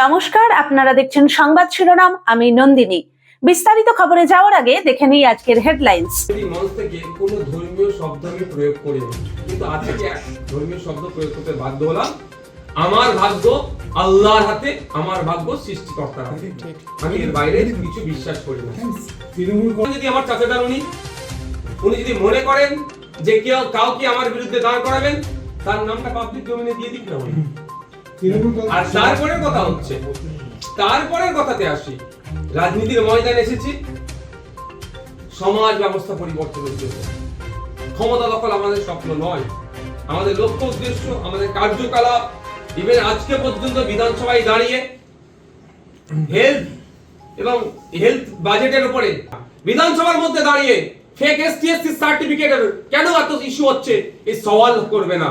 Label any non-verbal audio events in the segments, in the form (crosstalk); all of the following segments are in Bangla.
নমস্কার, আপনারা দেখছেন সংবাদ শিরোনাম, আমি নন্দিনী। বিস্তারিত খবরে যাওয়ার আগে দেখে নিই আজকের হেডলাইন্স। কোনো ধর্মীয় শব্দ আমি প্রয়োগ কিন্তু ধর্মীয় শব্দ প্রয়োগ করতে বাধ্য হলাম। আমার ভাগ্য আল্লাহর হাতে, আমার ভাগ্য সৃষ্টিকর্তার হাতে। আমি এর বাইরে কিছু বিশ্বাস করি না। তৃণমূল যদি আমার চাচাদার উনি উনি যদি মনে করেন যে কেউ কাউকে আমার বিরুদ্ধে দাঁড় করাবেন, তার নামটা পাবলিক দিয়ে দিক না আর তারপরে কথা হচ্ছে, তারপরের কথাতে আসি। রাজনীতির ময়দানে এসেছি। সমাজ ব্যবস্থা পরিবর্তনের জন্য ক্ষমতা দখল আমাদের স্বপ্ন নয়। আমাদের লক্ষ্য, উদ্দেশ্য, আমাদের কার্যকলাপ ইভেন আজকে পর্যন্ত বিধানসভায় দাঁড়িয়ে হেলথ এবং হেলথ বাজেটের উপরে বিধানসভার মধ্যে দাঁড়িয়ে ফেক এসটিএসসি সার্টিফিকেটের কেন এত ইস্যু হচ্ছে, এই সওয়াল করবে না।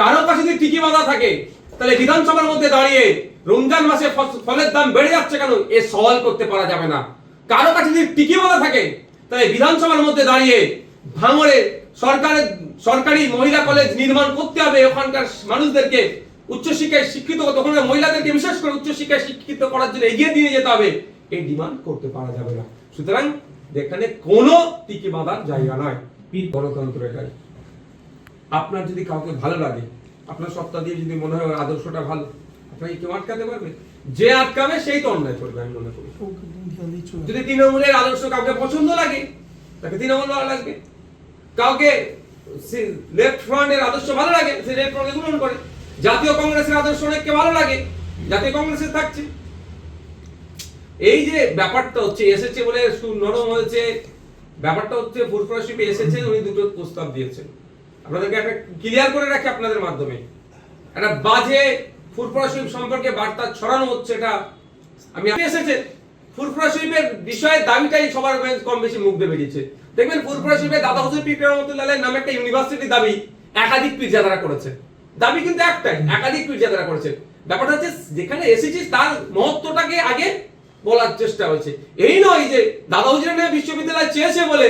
কারও কাছে যদি টিকি বাঁধা থাকে তাহলে বিধানসভার মধ্যে দাঁড়িয়ে রমজান মাসে ফলের দাম বেড়ে যাচ্ছে কেন? এ সওয়াল করতে পারা যাবে না। কারও কাছে যদি টিকি বাঁধা থাকে, তাহলে বিধানসভার মধ্যে দাঁড়িয়ে ভাঙড়ে সরকারের সরকারি মহিলা কলেজ নির্মাণ করতে হবে। ওখানকার মানুষদেরকে উচ্চশিক্ষায় শিক্ষিত ওখানকার মহিলাদেরকে বিশেষ করে উচ্চশিক্ষায় শিক্ষিত করার জন্য এগিয়ে দিয়ে যেতে হবে। এই ডিমান্ড করতে পারা যাবে না। সুতরাং এখানে কোনো টিকে বাঁধার জায়গা নয়। গণতন্ত্র এটাই। আপনার যদি কাউকে ভালো লাগে আপনার সপ্তাহ দিয়ে যদি মনে হয় আদর্শটা ভালো, আপনাকে কেউ আটকাতে পারবে? যে আটকাবে সেই তো অন্যায় করবে, আমি মনে করি। যদি তৃণমূলের আদর্শ কাউকে পছন্দ লাগে, তাকে তৃণমূল ভালো লাগবে। কাউকে লেফট ফ্রন্টের আদর্শ ভালো লাগে, সে লেফট ফ্রন্টে গ্রহণ করে। জাতীয় কংগ্রেসের আদর্শ অনেককে ভালো লাগে, জাতীয় কংগ্রেসে থাকছে। এই যে ব্যাপারটা হচ্ছে, এসেছে বলে নরম হয়েছে। ব্যাপারটা হচ্ছে ফুরফুরাশিপে এসেছে, উনি দুটো প্রস্তাব দিয়েছেন। আপনাদেরকে একটা ক্লিয়ার করে রাখি আপনাদের মাধ্যমে। একটা বাজে ফুরফুরা শরীফ সম্পর্কে বার্তা ছড়ানো হচ্ছে এটা। আমি এসেছে, ফুরফুরা শরীফের বিষয়ে দাবিটাই সবার কম বেশি মুখ দিয়ে বেরিয়েছে। দেখবেন ফুরফুরা শরীফের দাদা হুসেন পীর রহমতুল্লাহের নামে একটা ইউনিভার্সিটি দাবি একাধিক পীরজাদারা করেছে। দাবি কিন্তু একটাই, একাধিক পীরজাদারা করেছে। ব্যাপারটা হচ্ছে যেখানে এসেছিস তার মহত্বটাকে আগে বলার চেষ্টা হয়েছে। এই নয় যে দাদা হুজুরের নামে বিশ্ববিদ্যালয় চেয়েছে বলে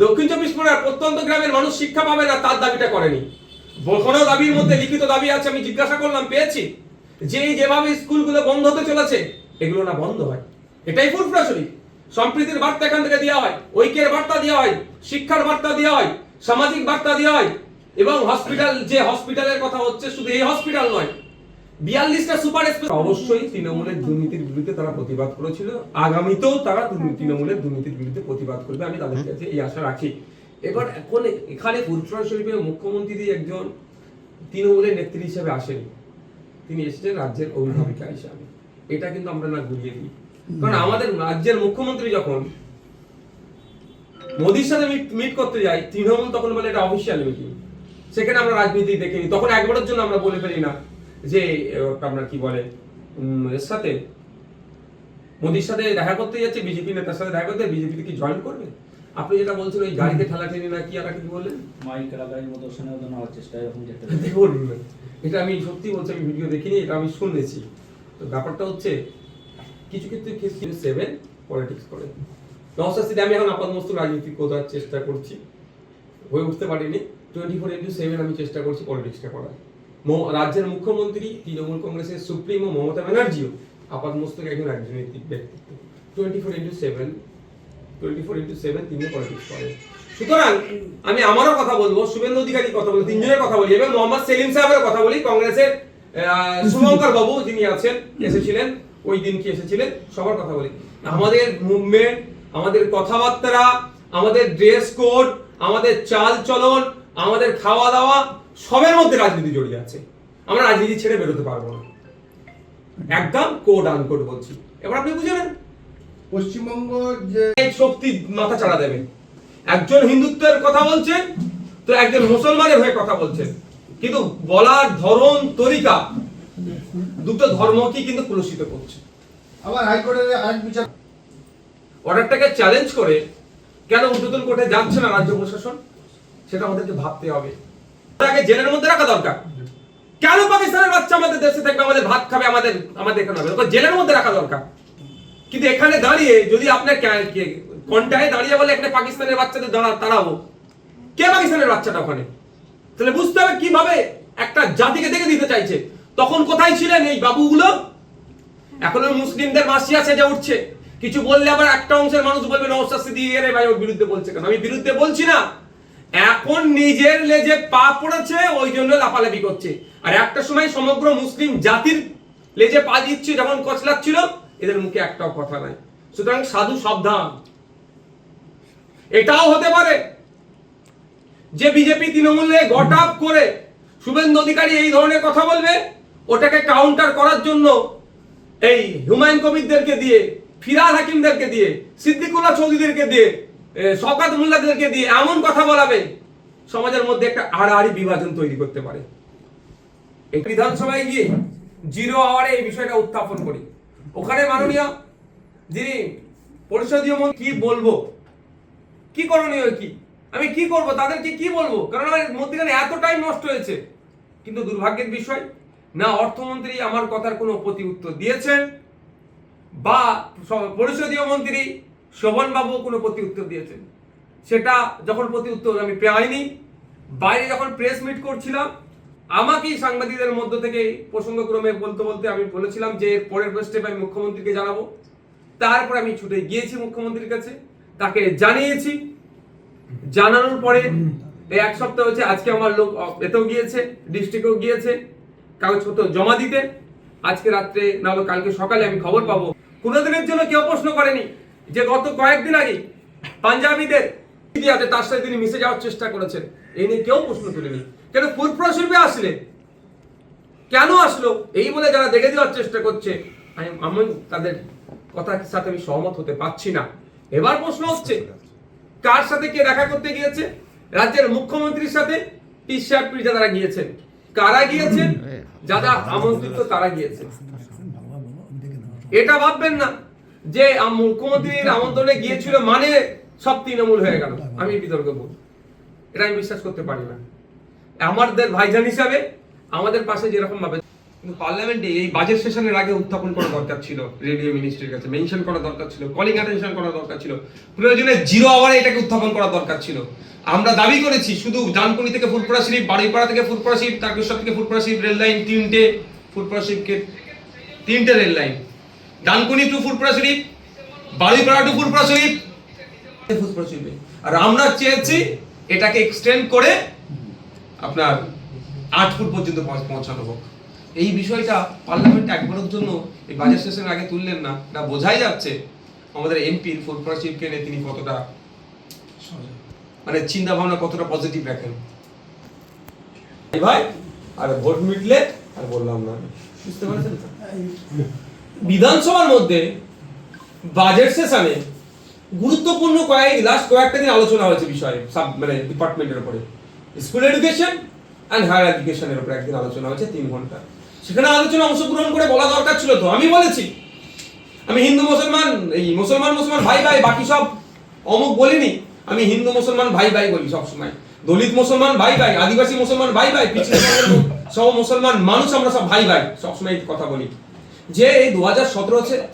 দক্ষিণ চব্বিশ পরগনার প্রত্যন্ত গ্রামের মানুষ শিক্ষা পাবে না, তার দাবিটা করেনি। কোনো দাবির মধ্যে লিখিত দাবি আছে, আমি জিজ্ঞাসা করলাম, পেয়েছি। যে যেভাবে স্কুলগুলো বন্ধ হতে চলেছে, এগুলো না বন্ধ হয়। এটাই ফুরফুরা শরীফ সম্প্রীতির বার্তা এখান থেকে দেওয়া হয়, ঐক্যের বার্তা দেওয়া হয়, শিক্ষার বার্তা দেওয়া হয়, সামাজিক বার্তা দেওয়া হয়, এবং হসপিটাল যে হসপিটালের কথা হচ্ছে, শুধু এই হসপিটাল নয় বিয়াল্লিশটা সুপার অবশ্যই তৃণমূলের দুর্নীতির বিরুদ্ধে তারা প্রতিবাদ করেছিল। আগামীতেও তারা তৃণমূলের দুর্নীতির বিরুদ্ধে প্রতিবাদ করবে। আমি তাদের কাছে এই আশা রাখি। এবার এখন এখানে শরীফের মুখ্যমন্ত্রী একজন তৃণমূলের নেত্রী হিসেবে আসেন। তিনি এসেছেন রাজ্যের অভিভাবিকা হিসাবে। এটা কিন্তু আমরা না ঘুরিয়ে দিই। কারণ আমাদের রাজ্যের মুখ্যমন্ত্রী যখন মোদির সাথে মিট করতে যাই তৃণমূল তখন বলে এটা অফিসিয়াল মিটিং সেখানে আমরা রাজনীতি দেখিনি তখন একবারের জন্য আমরা বলে ফেলি না। যে আপনার কি বলে এর সাথে মোদির সাথে দেখা করতে যাচ্ছে বিজেপি নেতার সাথে দেখা করতে বিজেপি কি জয়েন করবে? আপনি যেটা বলছেন ওই গাড়িতে ঠেলা ঠেলি না কি আর কি বললেন? মাইক লাগাই মতো শোনা নেওয়ার চেষ্টা এরকম যেতে (laughs) এটা আমি সত্যি বলছি আমি ভিডিও দেখিনি এটা আমি শুনেছি। তো ব্যাপারটা হচ্ছে কিছু ক্ষেত্রে কিছু সেভেন পলিটিক্স করে। নমস্কার আমি এখন আপাতমস্ত রাজনীতি করার চেষ্টা করছি। হয়ে উঠতে পারিনি। টোয়েন্টি ফোর ইন্টু সেভেন আমি চেষ্টা করছি পলিটিক্সটা করার। রাজ্যের মুখ্যমন্ত্রী, তৃণমূল কংগ্রেসের সুপ্রিমো মমতা ব্যানার্জিও আপাত আপাতমস্তক একজন রাজনৈতিক ব্যক্তিত্ব। Twenty four into seven twenty four into seven তিনি পলিটিক্স করেন। সুতরাং আমি আমারও কথা বলব, শুভেন্দু অধিকারীর কথা বলি তিনজনের কথা বলি। এবং মোহাম্মদ সেলিম সাহেবের কথা বলি, কংগ্রেসের শুভঙ্কর বাবু যিনি আছেন, এসেছিলেন, ওই দিন কি এসেছিলেন, সবার কথা বলি। আমাদের মুভমেন্ট, আমাদের কথাবার্তা, আমাদের ড্রেস কোড, আমাদের চাল চলন আমাদের খাওয়া দাওয়া সবের মধ্যে রাজনীতি জড়িয়ে আছে। আমরা রাজনীতি ছেড়ে বেরোতে পারব না। একদম কোড আনকোড বলছি। এবার আপনি বুঝে নেন। পশ্চিমবঙ্গ যে শক্তি মাথা চাড়া দেবে। একজন হিন্দুত্বের কথা বলছেন তো একজন মুসলমানের হয়ে কথা বলছেন কিন্তু বলার ধরন তরিকা দুটো ধর্মকে কিন্তু কলুষিত করছে। আবার হাইকোর্টের আরেক বিচার অর্ডারটাকে চ্যালেঞ্জ করে কেন উদ্বোধন কোর্টে যাচ্ছে না রাজ্য প্রশাসন? সেটা আমাদেরকে ভাবতে হবে। তাকে জেলের মধ্যে রাখা দরকার। কেন পাকিস্তানের বাচ্চা আমাদের দেশে থাকবে? আমাদের ভাত খাবে, আমাদের আমাদের এখানে হবে। জেলের মধ্যে রাখা দরকার। কিন্তু এখানে দাঁড়িয়ে যদি আপনার কোনটায় দাঁড়িয়ে বলে এখানে পাকিস্তানের বাচ্চাদের দাঁড়া তাড়াবো কে পাকিস্তানের বাচ্চাটা ওখানে? তাহলে বুঝতে হবে কীভাবে একটা জাতিকে দেখে দিতে চাইছে। তখন কোথায় ছিলেন এই বাবুগুলো? এখন মুসলিমদের মাসিয়া সেজে উঠছে। কিছু বললে আবার একটা অংশের মানুষ বলবে, নওশাদ সিদ্দিকী ভাই, ওর বিরুদ্ধে বলছে কেন? আমি বিরুদ্ধে বলছি না। এখন নিজের লেজে পা পড়েছে, ওই জন্য লাফালাফি করছে। আর একটা সময় সমগ্র মুসলিম জাতির লেজে পা দিচ্ছে যখন কচলাচ্ছিল, এদের মুখে একটাও কথা নাই। সুতরাং সাধু সাবধান। এটাও হতে পারে যে বিজেপি তৃণমূলে গট আপ করে শুভেন্দু অধিকারী এই ধরনের কথা বলবে, ওটাকে কাউন্টার করার জন্য এই হুমায়ুন কবিরদেরকে দিয়ে, ফিরাদ হাকিমদেরকে দিয়ে, সিদ্দিকুল্লাহ চৌধুরীদেরকে দিয়ে এ, শওকাত মোল্লাদেরকে দিয়ে এমন কথা বলাবে সমাজের মধ্যে একটা আড়াআড়ি বিভাজন তৈরি করতে পারে। এই বিধানসভায় গিয়ে জিরো আওয়ারে এই বিষয়টা উত্থাপন করি। ওখানে মাননীয় যিনি পরিষদীয় মন্ত্রী কি বলব? কি করণীয় কি? আমি কি করব? তাদেরকে কি বলব? কারণ আমার মধ্যখানে এত টাইম নষ্ট হয়েছে। কিন্তু দুর্ভাগ্যের বিষয় না অর্থমন্ত্রী আমার কথার কোনো প্রতি উত্তর দিয়েছেন বা পরিষদীয় মন্ত্রী শোভন বাবু কোনো প্রতি উত্তর দিয়েছেন। সেটা যখন প্রতি উত্তর আমি পাইনি বাইরে যখন প্রেস মিট করছিলাম, আমাকেই সাংবাদিকদের মধ্য থেকে প্রসঙ্গক্রমে বলতে বলতে আমি বলেছিলাম যে পরের স্টেপ আমি মুখ্যমন্ত্রীকে জানাব। তারপর আমি ছুটে গিয়েছি মুখ্যমন্ত্রীর কাছে, তাকে জানিয়েছি। জানানোর পরে এক সপ্তাহ হচ্ছে আজকে আমার লোক এতেও গিয়েছে ডিস্ট্রিক্টেও গিয়েছে কাগজপত্র জমা দিতে। আজকে রাত্রে, না হলে কালকে সকালে আমি খবর পাবো। কোনো দিনের জন্য কেউ প্রশ্ন করেনি। যে গত কয়েকদিন আগে পাঞ্জাবিদের দিদি তার সাথে তিনি মিশে যাওয়ার চেষ্টা করেছেন এই নিয়ে কেউ প্রশ্ন তুলেনি। কেন ফুরফুরা আসলে? কেন আসলো? এই বলে যারা দেখে দেওয়ার চেষ্টা করছে, আমি তাদের কথার সাথে আমি সহমত হতে পারছি না। এবার প্রশ্ন হচ্ছে, কার সাথে কে দেখা করতে গিয়েছে? রাজ্যের মুখ্যমন্ত্রীর সাথে পিসার যারা গিয়েছেন, কারা গিয়েছেন? যারা আমন্ত্রিত তারা গিয়েছে এটা ভাববেন না। যে মুখ্যমন্ত্রীর আমন্ত্রণে গিয়েছিল মানে সব তৃণমূল হয়ে গেল। আমি বিতর্ক বলব এটা আমি বিশ্বাস করতে পারি না। আমাদের ভাইজান হিসাবে আমাদের পাশে যেরকম ভাবে কিন্তু পার্লামেন্টে এই বাজেট সেশনের আগে উত্থাপন করা দরকার ছিল রেডিও মিনিস্ট্রির কাছে, মেনশন করা দরকার ছিল কলিং অ্যাটেনশন করা দরকার ছিল, প্রয়োজনে জিরো আওয়ারে এটাকে উত্থাপন করা দরকার ছিল। আমরা দাবি করেছি শুধু ডানকুনি থেকে ফুলপুরা শরীফ বাড়িপাড়া থেকে ফুলপুরা শরীফ তারকেশ্বর থেকে ফুলপুরা শরীফ রেল লাইন তিনটে, ফুলপুরা শরীফকে তিনটে rail line Dankuni to Phulpura Sharif Baripara to Phulpura Sharif Phulpura শরীফে আর আমরা চেয়েছি এটাকে এক্সটেন্ড করে আপনার আট ফুট পর্যন্ত পৌঁছানো হোক। এই বিষয়টা পার্লামেন্ট একবারের জন্য এই বাজেট সেশনের আগে তুললেন না। এটা বোঝাই যাচ্ছে আমাদের এমপির ফুলপুরা শিবকে নিয়ে তিনি কতটা মানে চিন্তা ভাবনা কতটা পজিটিভ রাখেন। ভাই আর ভোট মিটলে আর বললাম না আমি। বুঝতে পারছেন তো? বিধানসভার মধ্যে বাজেট সেশনে গুরুত্বপূর্ণ কয়েক লাস্ট কয়েকটা দিন আলোচনা হয়েছে বিষয়ে সাব মানে ডিপার্টমেন্টের উপরে। স্কুল এডুকেশন অ্যান্ড হায়ার এডুকেশনের উপরে একদিন আলোচনা হয়েছে, তিন ঘণ্টা। সেখানে আলোচনা অংশগ্রহণ করে বলা দরকার ছিল তো, আমি বলেছি। আমি হিন্দু, মুসলমান, এই মুসলমান মুসলমান, ভাই ভাই, বাকি সব অমুক বলিনি। আমি হিন্দু, মুসলমান, ভাই ভাই বলি সবসময়। দলিত মুসলমান, ভাই ভাই, আদিবাসী মুসলমান, ভাই ভাই পিছিয়ে সব মুসলমান মানুষ, আমরা সব ভাই ভাই, সবসময় কথা বলি। যে এই দু হাজার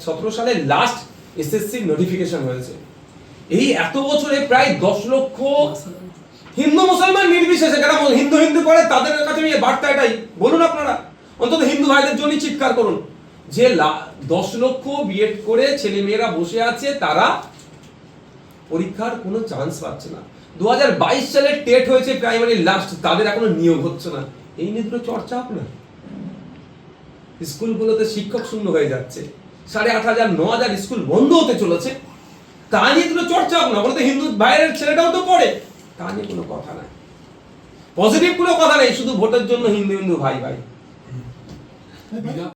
সতেরো সালে লাস্ট এসএসসি নোটিফিকেশন হয়েছে। এই এত বছরে প্রায় দশ লক্ষ হিন্দু মুসলমান নির্বিশেষে যারা হিন্দু হিন্দু করে, তাদের কাছে এই বার্তা এটাই। বলুন আপনারা, অন্তত হিন্দু ভাইদের জন্য চিৎকার করুন। যে দশ লক্ষ বিএড করে ছেলে মেয়েরা বসে আছে, তারা পরীক্ষার কোনো চান্স পাচ্ছে না। দু হাজার বাইশ সালে টেট হয়েছে প্রাইমারি লাস্ট তাদের এখনও নিয়োগ হচ্ছে না। এই নিয়ে দুটো চর্চা আপনার স্কুলগুলোতে শিক্ষক শূন্য হয়ে যাচ্ছে। সাড়ে আট হাজার, ন হাজার স্কুল বন্ধ হতে চলেছে। তা নিয়ে কোনো চর্চা হোক না, বলতে হিন্দু বাইরের ছেলেটাও তো পড়ে। তা নিয়ে কোনো কথা নাই। পজিটিভ কোনো কথা নেই, শুধু ভোটের জন্য হিন্দু হিন্দু ভাই ভাই।